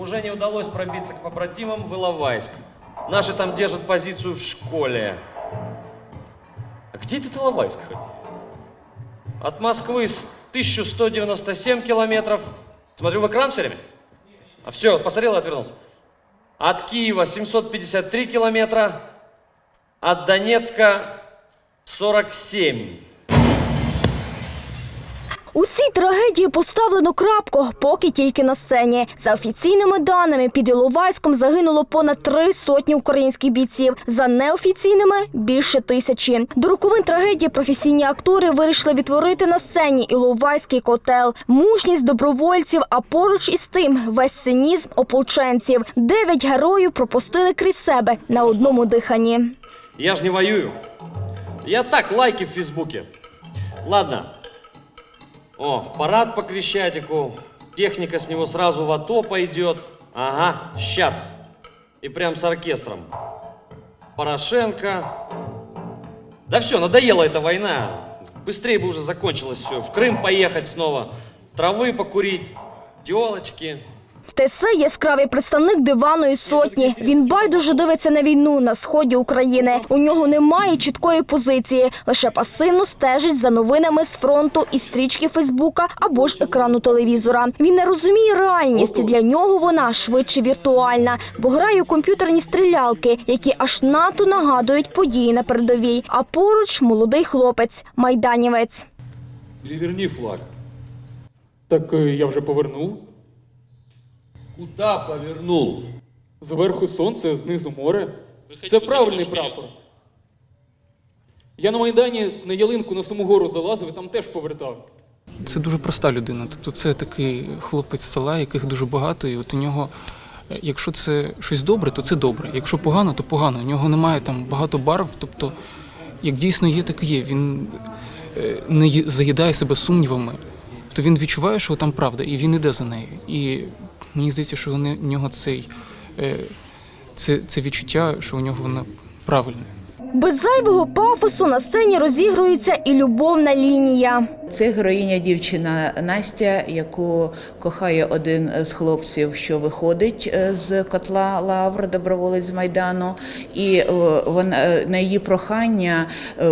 уже не удалось пробиться к побратимам в Иловайск. Наши там держат позицию в школе. А где этот Иловайск? От Москвы с 1197 километров. Смотрю в экран все время? А все, посмотрел и отвернулся. От Киева 753 километра. От Донецка 47. У цій трагедії поставлено крапку, поки тільки на сцені. За офіційними даними, під Іловайськом загинуло понад три сотні українських бійців. За неофіційними більше тисячі. До роковин трагедії професійні актори вирішили відтворити на сцені Іловайський котел, мужність добровольців, а поруч із тим весь цинізм ополченців. Дев'ять героїв пропустили крізь себе на одному диханні. Я ж не воюю. Я так, лайки в Фейсбуке. Ладно. О, парад по Крещатику. Техника с него сразу в АТО пойдет. Ага, сейчас. И прям с оркестром. Порошенко. Да все, надоела эта война. Быстрее бы уже закончилось все. В Крым поехать снова. Травы покурить. Телочки. Тесе яскравий представник диваної сотні. Він байдуже дивиться на війну на сході України. У нього немає чіткої позиції, лише пасивно стежить за новинами з фронту і стрічки Фейсбука або ж екрану телевізора. Він не розуміє реальність. Для нього вона швидше віртуальна, бо грає у комп'ютерні стрілялки, які аж надто нагадують події на передовій. А поруч молодий хлопець, майданівець. Переверни флаг. Так е, я вже повернув. Куда повернул? Зверху сонце, знизу море. Це правильний прапор. Я на Майдані на ялинку на саму гору залазив і там теж повертав. Це дуже проста людина. Тобто це такий хлопець з села, яких дуже багато, і от у нього, е, якщо це щось добре, то це добре. Якщо погано, то погано. У нього немає там багато барв. Тобто, як дійсно є, так і є. Він е, не заїдає себе сумнівами. То він відчуває, що там правда, і він іде за нею. І мені здається, що не- нього цей, е, це, це відчуття, що у нього воно правильне. Без зайвого пафосу на сцені розігрується і любовна лінія. Це героїня дівчина Настя, яку кохає один з хлопців, що виходить е, з котла Лавр, доброволець з майдану. І е, вона е, на її прохання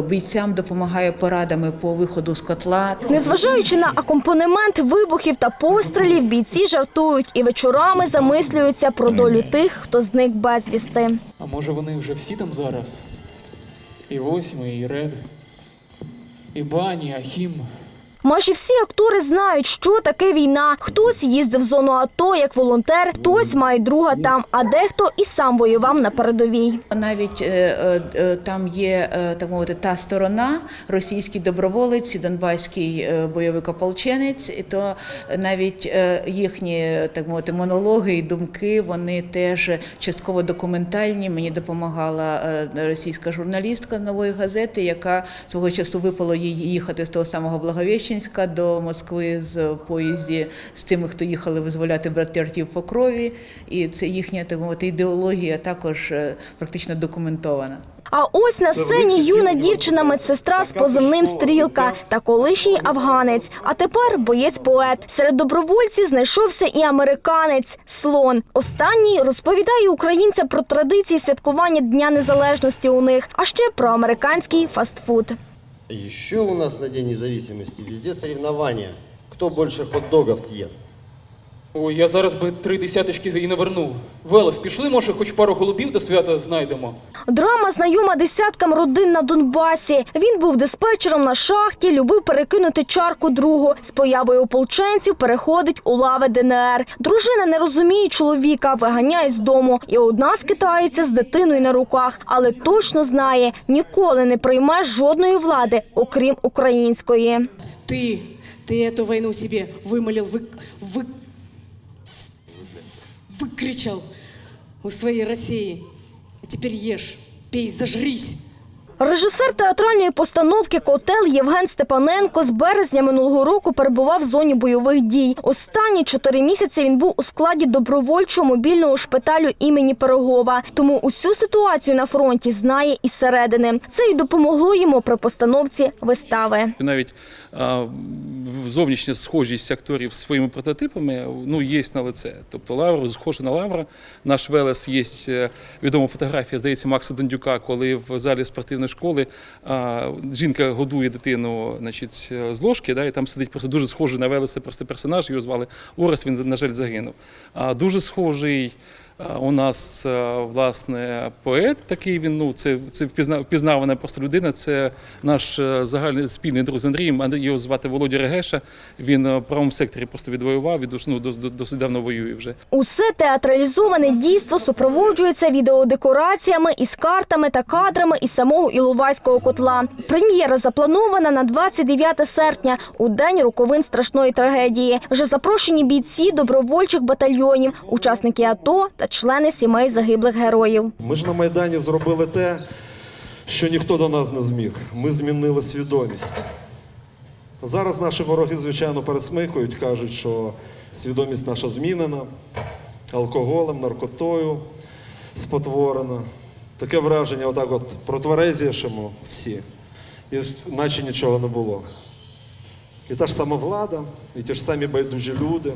бійцям допомагає порадами по виходу з котла. Незважаючи на акомпанемент вибухів та пострілів, бійці жартують і вечорами замислюються про долю тих, хто зник безвісти. А може вони вже всі там зараз? І восьмий, і ред, і бані, Ахім. Майже всі актори знають, що таке війна. Хтось їздив в зону АТО як волонтер, хтось має друга там, а дехто і сам воював на передовій. Навіть е, е, е, там є так мовити та сторона, російський доброволець, донбаський бойовик ополченець, і то навіть їхні так мовити монологи і думки вони теж частково документальні. Мені допомагала російська журналістка нової газети, яка свого часу випало їй їхати з того самого Благовіщенська до Москви з поїзді з тими, хто їхали визволяти братертів по крові. І це їхня так мовити ідеологія також е, практично документована. А ось на сцені юна дівчина медсестра з позивним стрілка та колишній афганець. А тепер боєць-поет. Серед добровольців знайшовся і американець слон. Останній розповідає українцям про традиції святкування Дня Незалежності у них, а ще про американський фастфуд. Еще у нас на День независимости везде соревнования. Кто больше хот-догов съест? Ой, я зараз би три десяточки і не вернув. Велес, пішли, може, хоч пару голубів до свята знайдемо. Драма знайома десяткам родин на Донбасі. Він був диспетчером на шахті, любив перекинути чарку другу. З появою ополченців переходить у лави ДНР. Дружина не розуміє чоловіка, виганяє з дому. І одна скитається з дитиною на руках, але точно знає, ніколи не прийме жодної влади, окрім української. Ты, ты эту войну себе вымолил, вы, вы, выкричал у своей России. А теперь ешь, пей, зажрись. Режисер театральної постановки Котел Євген Степаненко з березня минулого року перебував в зоні бойових дій. Останні чотири місяці він був у складі добровольчого мобільного шпиталю імені Пирогова. Тому усю ситуацію на фронті знає із середини. Це й допомогло йому при постановці вистави. Навіть зовнішня схожість акторів своїми прототипами ну, є на лице. Тобто Лавр схожий на Лавра. Наш Велес є е, відома фотографія, здається, Макса Дондюка, коли в залі спортивної школи а, жінка годує дитину значить, з ложки, да, і там сидить просто дуже схожий на Велеса просто персонаж, його звали Орес, він, на жаль, загинув. А, дуже схожий а, у нас, а, власне, поет такий, він, ну, це, це впізнавана просто людина, це наш загальний спільний друг з Андрієм, його звати Володя Регеша, він в правому секторі просто відвоював, дуже, ну, дос- дос- досить давно воює вже. Усе театралізоване дійство супроводжується відеодекораціями із картами та кадрами із самого Іловайського котла. Прем'єра запланована на 29 серпня, у день роковин страшної трагедії. Вже запрошені бійці добровольчих батальйонів, учасники АТО та члени сімей загиблих героїв. Ми ж на Майдані зробили те, що ніхто до нас не зміг. Ми змінили свідомість. Зараз наші вороги, звичайно, пересмикують, кажуть, що свідомість наша змінена алкоголем, наркотою спотворена. Таке враження, отак от протверезішимо всі, і наче нічого не було. І та ж сама влада, і ті ж самі байдужі люди,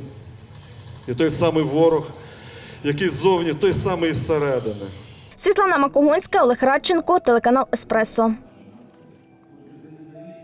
і той самий ворог, який ззовні, той самий зсередини. Світлана Макогонська, Олег Радченко, телеканал Еспресо.